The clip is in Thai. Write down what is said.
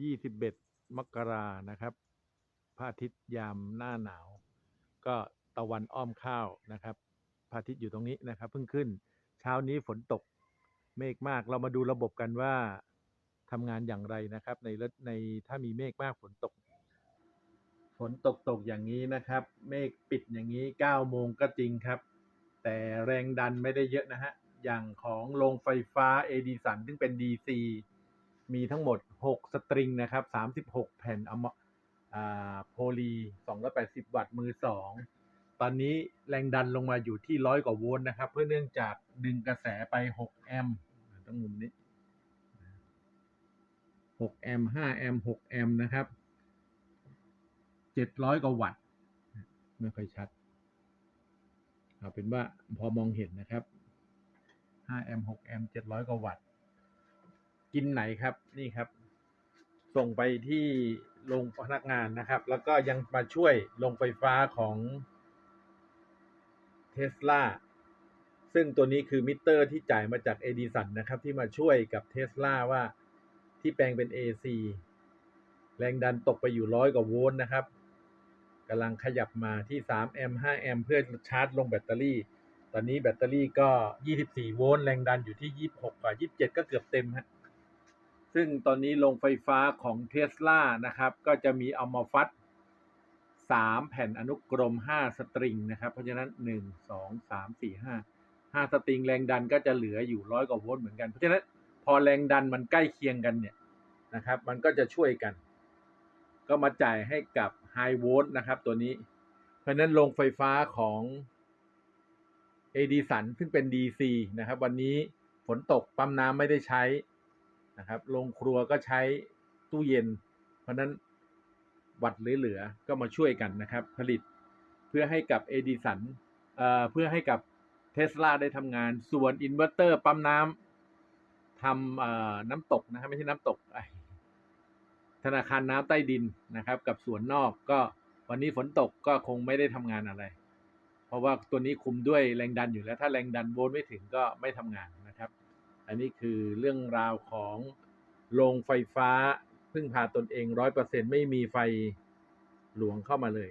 ยี่สิบเอ็ดมกรานะครับพระอาทิตย์ยามหน้าหนาว ก็ตะวันอ้อมข้าวนะครับพระอาทิตย์อยู่ตรงนี้นะครับ เพิ่งขึ้น เช้านี้ฝนตกเมฆมากเรามาดูระบบกันว่าทำงานอย่างไรนะครับ ในรถในถ้ามีเมฆมากฝนตก ฝนตกตกอย่างนี้นะครับ เมฆปิดอย่างนี้เก้าโมงก็จริงครับ แต่แรงดันไม่ได้เยอะนะฮะอย่างของโรงไฟฟ้าเอดิสันซึ่งเป็น DC มีทั้งหมด 6 สตริงนะครับ 36 แผ่นอะมอาโพลี 280 วัตต์มือ 2 ตอนนี้แรงดันลงมาอยู่ที่ร้อยกว่าโวลต์นะครับ เพื่อเนื่องจากดึงกระแสไป 6 แอมป์ต้องมุมนี้ 6 แอมป์ 5 แอมป์ 6 แอมป์นะครับ 700 กว่าวัตต์ ไม่ค่อยชัด เอาเป็นว่าพอมองเห็นนะครับ 5 แอมป์ 6 แอมป์ 700 กว่าวัตต์ กินไหนครับนี่ครับ ส่งไปที่โรงพนักงานนะครับ แล้วก็ยังมาช่วยโรงไฟฟ้าของเทสลาซึ่งตัวนี้คือมิเตอร์ที่จ่ายมาจากเอดิสันนะครับ ที่มาช่วยกับเทสลาว่าที่แปลงเป็น AC แรงดันตกไปอยู่ร้อยกว่าโวลต์นะครับกำลังขยับมาที่3แอมป์5แอมป์เพื่อชาร์จลงแบตเตอรี่ ตอนนี้แบตเตอรี่ก็ 24 โวลต์แรงดันอยู่ที่ 26กว่า 27 ก็เกือบเต็มฮะ ซึ่งตอนนี้โรงไฟฟ้าของเทสลานะครับ ก็จะมีเอามาฟัด 3 แผ่นอนุกรม 5 สตริงนะครับ เพราะฉะนั้น 1 2 3 4 5 5 สตริงแรงดันก็จะเหลืออยู่ร้อยกว่าโวลต์เหมือนกัน เพราะฉะนั้นพอแรงดันมันใกล้เคียงกันเนี่ยนะครับ มันก็จะช่วยกัน ก็มาจ่ายให้กับไฮโวลต์นะครับ ตัวนี้ เพราะฉะนั้นโรงไฟฟ้าของเอดิสันซึ่งเป็น DC นะครับ วันนี้ฝนตกปั๊มน้ำไม่ได้ใช้ นะครับโรงครัวก็ใช้ตู้เย็น เพราะนั้นวัดเหลือๆก็มาช่วยกันนะครับ ผลิตเพื่อให้กับเอดิสันเพื่อให้กับเทสลาได้ทำงาน ส่วนอินเวอร์เตอร์ปั๊มน้ำทำน้ำตกนะครับไม่ใช่น้ำตกธนาคารน้ำใต้ดินนะครับ กับสวนนอกก็วันนี้ฝนตกก็คงไม่ได้ทำงานอะไร เพราะว่าตัวนี้คุมด้วยแรงดันอยู่แล้ว ถ้าแรงดันโวลต์ไม่ถึงก็ไม่ทำงาน อันนี้คือเรื่องราวของโรงไฟฟ้า พึ่งพาตนเองร้อยเปอร์เซ็นไม่มีไฟหลวงเข้ามาเลย